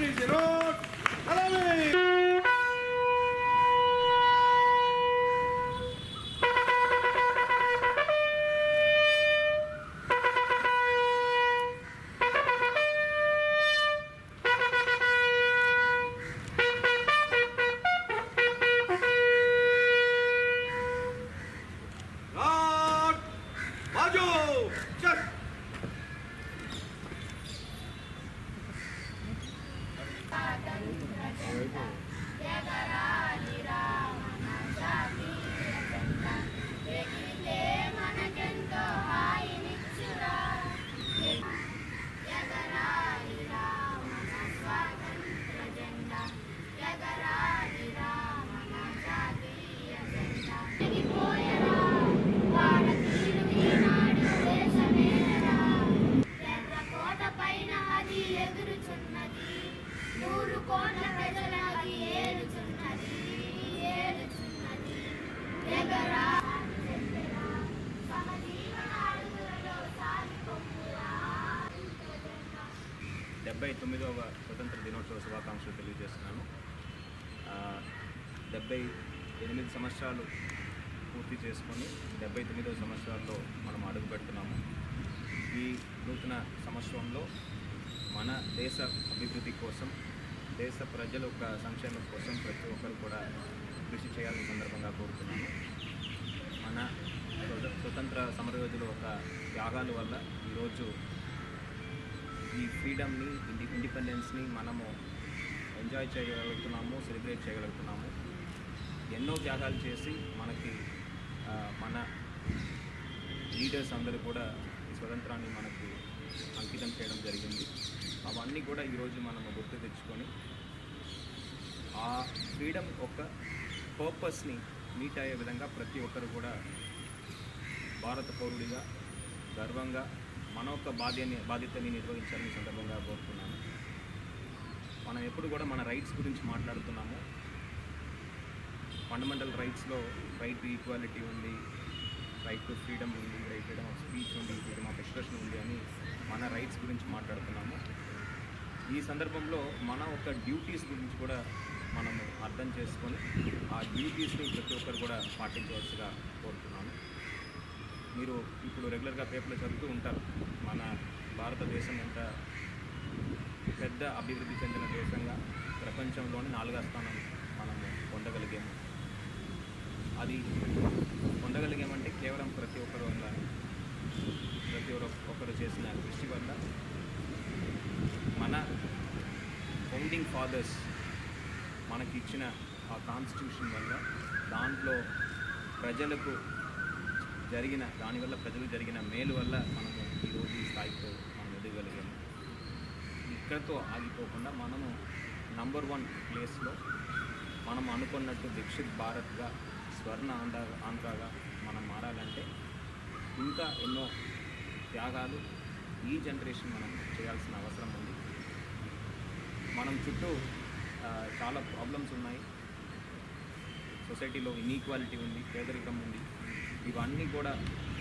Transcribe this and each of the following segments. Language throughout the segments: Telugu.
Please, you know. Thank you. డెబ్బై తొమ్మిదవ స్వతంత్ర దినోత్సవ శుభాకాంక్షలు తెలియజేస్తున్నాను. డెబ్బై ఎనిమిది సంవత్సరాలు పూర్తి చేసుకొని డెబ్బై తొమ్మిదవ సంవత్సరాల్లో మనం అడుగు పెడుతున్నాము. ఈ నూతన సంవత్సరంలో మన దేశ అభివృద్ధి కోసం దేశ ప్రజల యొక్క సంక్షేమం కోసం ప్రతి ఒక్కరు కూడా కృషి చేయాలని సందర్భంగా కోరుతున్నాను మన స్వత- స్వతంత్ర సమరయోధుల యొక్క త్యాగాల వల్ల ఈరోజు ఈ ఫ్రీడమ్ని ఇండి ఇండిపెండెన్స్ని మనము ఎంజాయ్ చేయగలుగుతున్నాము సెలబ్రేట్ చేయగలుగుతున్నాము. ఎన్నో త్యాగాలు చేసి మనకి మన లీడర్స్ అందరూ కూడా ఈ స్వతంత్రాన్ని మనకి అంకితం చేయడం జరిగింది. అవన్నీ కూడా ఈరోజు మనం గుర్తు తెచ్చుకొని ఆ ఫ్రీడమ్ ఒక పర్పస్ని మీట్ అయ్యే విధంగా ప్రతి ఒక్కరు కూడా భారత పౌరుడిగా గర్వంగా మన యొక్క బాధ్యని బాధ్యతని నిర్వహించాలని సందర్భంగా కోరుతున్నాను. మనం ఎప్పుడు కూడా మన రైట్స్ గురించి మాట్లాడుతున్నాము. ఫండమెంటల్ రైట్స్లో రైట్ టు ఈక్వాలిటీ ఉంది రైట్ టు ఫ్రీడమ్ ఉంది రైట్ ఫ్రీడమ్ ఆఫ్ స్పీచ్ ఉంది ఫ్రీడమ్ ఆఫ్ ఎక్స్ప్రెషన్ ఉంది అని మన రైట్స్ గురించి మాట్లాడుతున్నాము. ఈ సందర్భంలో మన ఒక డ్యూటీస్ గురించి కూడా మనము అర్థం చేసుకొని ఆ డ్యూటీస్ని ప్రతి ఒక్కరు కూడా పాటించవలసిగా కోరుతున్నాను. మీరు ఇప్పుడు రెగ్యులర్గా పేపర్లో చదువుతూ ఉంటారు. మన భారతదేశం ఎంత పెద్ద అభివృద్ధి చెందిన దేశంగా ప్రపంచంలోని నాలుగో స్థానం మనము పొందగలిగాము. అది పొందగలిగామంటే కేవలం ప్రతి ఒక్కరు వల్ల ప్రతి ఒక్కరు చేసిన కృషి వల్ల మన ఫౌండింగ్ ఫాదర్స్ మనకి ఇచ్చిన ఆ కాన్స్టిట్యూషన్ వల్ల దాంట్లో ప్రజలకు జరిగిన దానివల్ల ప్రజలకు జరిగిన మేలు వల్ల మనము ఈరోజు ఈ స్థాయితో మనం ఎదగలిగాము ఇక్కడతో ఆగిపోకుండా మనము నంబర్ వన్ ప్లేస్లో మనం అనుకున్నట్టు దీక్షిత్ భారత్గా స్వర్ణ ఆంధ్ర ఆంధ్రగా మనం మారాలంటే ఇంకా ఎన్నో త్యాగాలు ఈ జనరేషన్ మనం చేయాల్సిన అవసరం ఉంది. మనం చుట్టూ చాలా ప్రాబ్లమ్స్ ఉన్నాయి. సొసైటీలో ఇన్ఈక్వాలిటీ ఉంది పేదరికం ఉంది. ఇవన్నీ కూడా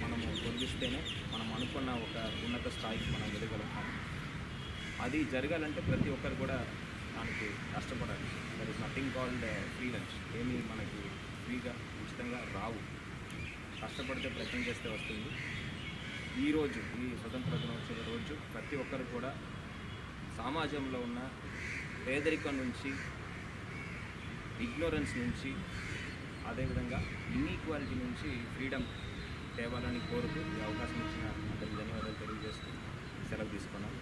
మనము తొలగిస్తేనే మనం అనుకున్న ఒక ఉన్నత స్థాయికి మనం ఎదగలుగుతాం అది జరగాలంటే ప్రతి ఒక్కరు కూడా దానికి కష్టపడాలి. There is nothing called free lunch ఏమీ మనకి ఫ్రీగా ఉచితంగా రావు. కష్టపడితే ప్రయత్నం చేస్తే వస్తుంది. ఈరోజు ఈ స్వతంత్ర దినోత్సవ రోజు ప్రతి ఒక్కరు కూడా సమాజంలో ఉన్న పేదరికం నుంచి ఇగ్నోరెన్స్ నుంచి అదేవిధంగా ఇన్ఈక్వాలిటీ నుంచి ఫ్రీడమ్ తేవాలని కోరుతూ ఈ అవకాశం ఇచ్చిన అందరికి ధన్యవాదాలు తెలియజేస్తూ సెలవు తీసుకున్నాం.